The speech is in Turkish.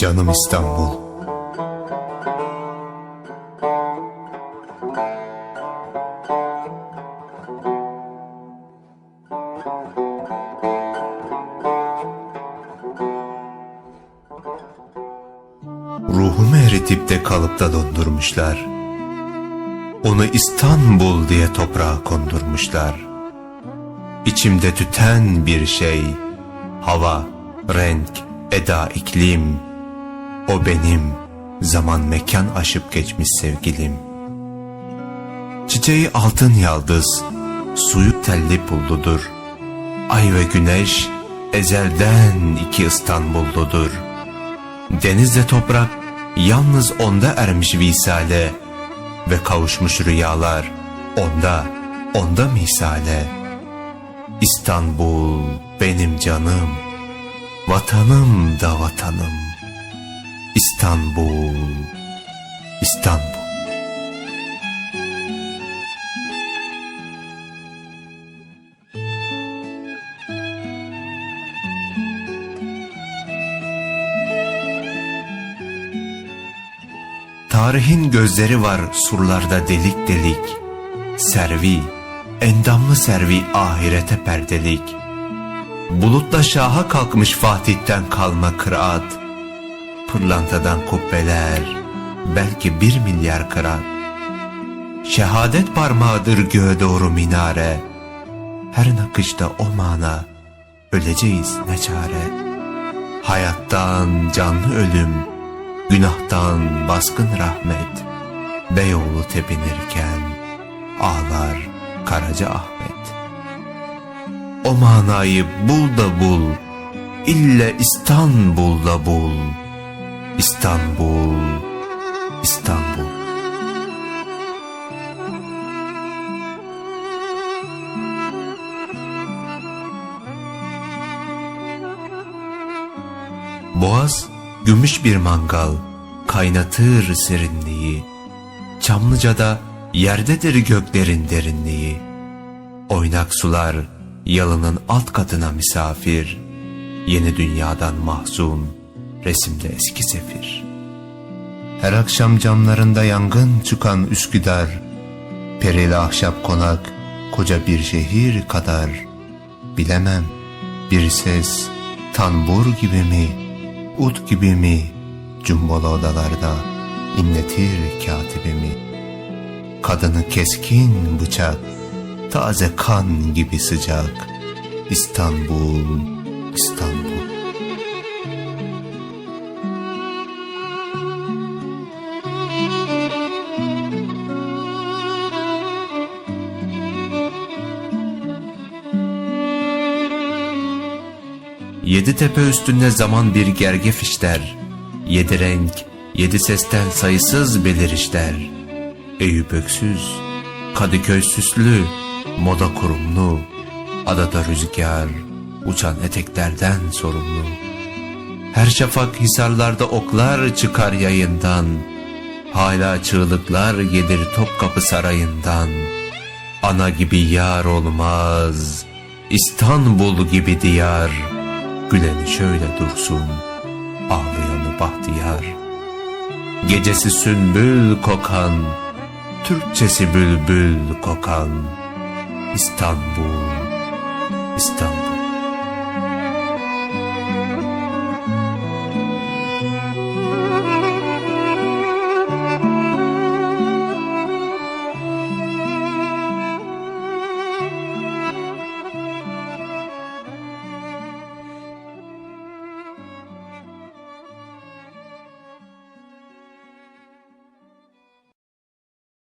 canım İstanbul. Ruhumu eritip de kalıpta dondurmuşlar. Onu İstanbul diye toprağa kondurmuşlar. İçimde tüten bir şey, hava, renk, eda, iklim. O benim, zaman mekan aşıp geçmiş sevgilim. Çiçeği altın yaldız, suyu telli pulludur. Ay ve güneş, ezelden iki İstanbulludur. Denizle toprak, yalnız onda ermiş visale ve kavuşmuş rüyalar onda, onda misale. İstanbul benim canım, vatanım da vatanım. İstanbul, İstanbul. Tarihin gözleri var surlarda delik delik. Servi, endamlı servi ahirete perdelik. Bulutla şaha kalkmış Fatih'ten kalma kıraat. Pırlantadan kubbeler, belki bir milyar kırat. Şehadet parmağıdır göğe doğru minare. Her nakışta o mana, öleceğiz ne çare. Hayattan canlı ölüm, Günahtan baskın rahmet Beyoğlu tepinirken Ağlar Karaca Ahmet O manayı bul da bul İlle İstanbul'da bul İstanbul İstanbul Boğaz gümüş bir mangal kaynatır serinliği. Çamlıca'da yerdedir göklerin derinliği. Oynak sular yalının alt katına misafir. Yeni dünyadan mahzun, resimde eski sefir. Her akşam camlarında yangın çıkan Üsküdar. Perili ahşap konak, koca bir şehir kadar. Bilemem, bir ses, tanbur gibi mi, ut gibi mi, cumbalı odalarda inletir katibimi. Kadını keskin bıçak, taze kan gibi sıcak. İstanbul, İstanbul. Yedi tepe üstünde zaman bir gergef işler. Yedi renk, yedi sesten sayısız belirişler. Eyüp öksüz, Kadıköy süslü, moda kurumlu. Adada rüzgar, uçan eteklerden sorumlu. Her şafak hisarlarda oklar çıkar yayından. Hala çığlıklar gelir Topkapı Sarayı'ndan. Ana gibi yar olmaz, İstanbul gibi diyar. Güleni şöyle dursun, ağlayanı bahtiyar. Gecesi sümbül kokan, Türkçesi bülbül kokan. İstanbul, İstanbul.